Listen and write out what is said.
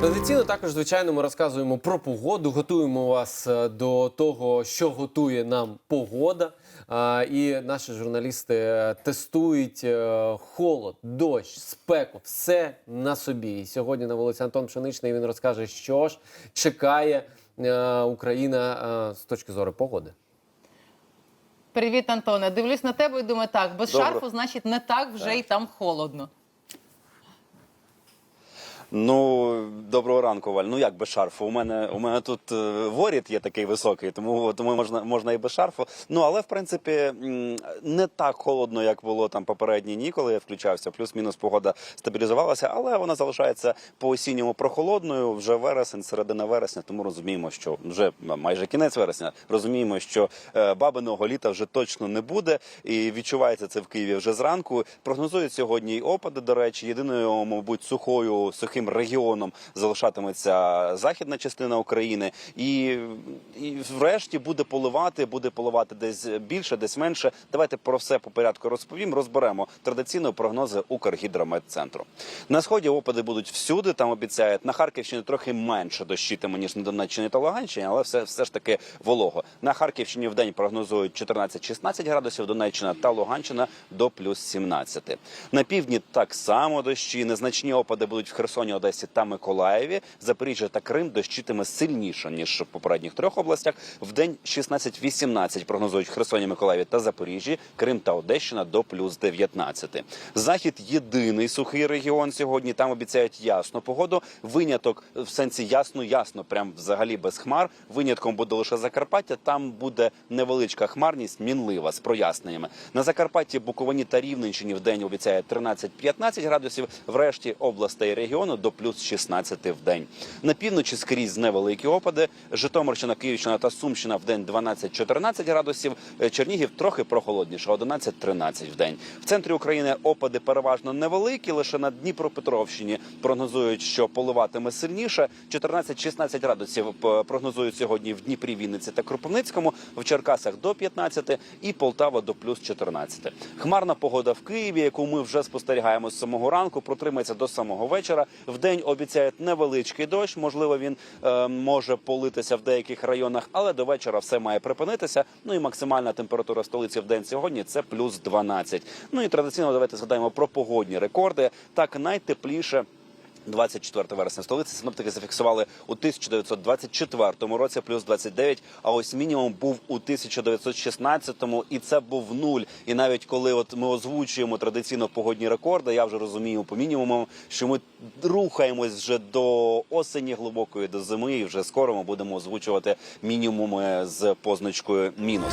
Традиційно також, звичайно, ми розказуємо про погоду, готуємо вас е, до того, що готує нам погода. І наші журналісти е, тестують е, холод, дощ, спеку, все на собі. І сьогодні на вулиці Антон Пшеничний він розкаже, що ж чекає Україна з точки зору погоди. Привіт, Антоне. Дивлюсь на тебе і думаю, так, без Добре. шарфу, значить, не так вже й там холодно. Ну, доброго ранку, Валь. Ну як без шарфу? У мене у мене тут е, воріт є такий високий, тому тому можна можна і без шарфу. Ну але в принципі не так холодно, як було там попередні дні, коли я включався. Плюс-мінус погода стабілізувалася, але вона залишається по осінньому прохолодною. Вже вересень, середина вересня. Тому розуміємо, що вже майже кінець вересня. Розуміємо, що е, бабиного літа вже точно не буде, і відчувається це в Києві вже зранку. Прогнозують сьогодні й опади. До речі, єдиною, мабуть, сухою сухим регіоном залишатиметься західна частина України, і, і врешті буде поливати, буде поливати десь більше, десь менше. Давайте про все по порядку розповім. Розберемо традиційно прогнози Укргідрометцентру. На сході опади будуть всюди. Там обіцяють на Харківщині трохи менше дощитиме ніж на Донеччині та Луганщині, але все, все ж таки волого. На Харківщині в день прогнозують 14-16 градусів, Донеччина та Луганщина до плюс 17. На півдні так само дощі. Незначні опади будуть в Херсоні, Одесі та Миколаєві. Запоріжжя та Крим дощитиме сильніше ніж в попередніх трьох областях. В день 16-18 прогнозують Херсоні, Миколаєві та Запоріжжі, Крим та Одещина до плюс 19. Захід єдиний сухий регіон сьогодні. Там обіцяють ясну погоду. Виняток в сенсі ясно, ясно, прям взагалі без хмар. Винятком буде лише Закарпаття. Там буде невеличка хмарність, мінлива з проясненнями. На Закарпатті, Буковині та Рівненщині в день обіцяє 13-15 градусів. Врешті областей регіону до плюс 16 в день. На півночі скрізь невеликі опади. Житомирщина, Київщина та Сумщина в день 12-14 градусів. Е, Чернігів трохи прохолодніше, 11-13 в день. В центрі України опади переважно невеликі. Лише на Дніпропетровщині прогнозують, що поливатиме сильніше. 14-16 градусів прогнозують сьогодні в Дніпрі, Вінниці та Кропивницькому. В Черкасах до 15 і Полтава до плюс 14. Хмарна погода в Києві, яку ми вже спостерігаємо з самого ранку, протримається до самого вечора. В день обіцяють невеличкий дощ. Можливо, він е, може политися в деяких районах, але до вечора все має припинитися. Ну і максимальна температура столиці в день сьогодні це плюс 12. Ну і традиційно давайте згадаємо про погодні рекорди. Так найтепліше. 24 вересня столиці синоптики зафіксували у 1924 році плюс 29, а ось мінімум був у 1916-му, і це був нуль. І навіть коли от ми озвучуємо традиційно погодні рекорди, я вже розумію по мінімуму, що ми рухаємось вже до осені глибокої, до зими, і вже скоро ми будемо озвучувати мінімуми з позначкою мінус.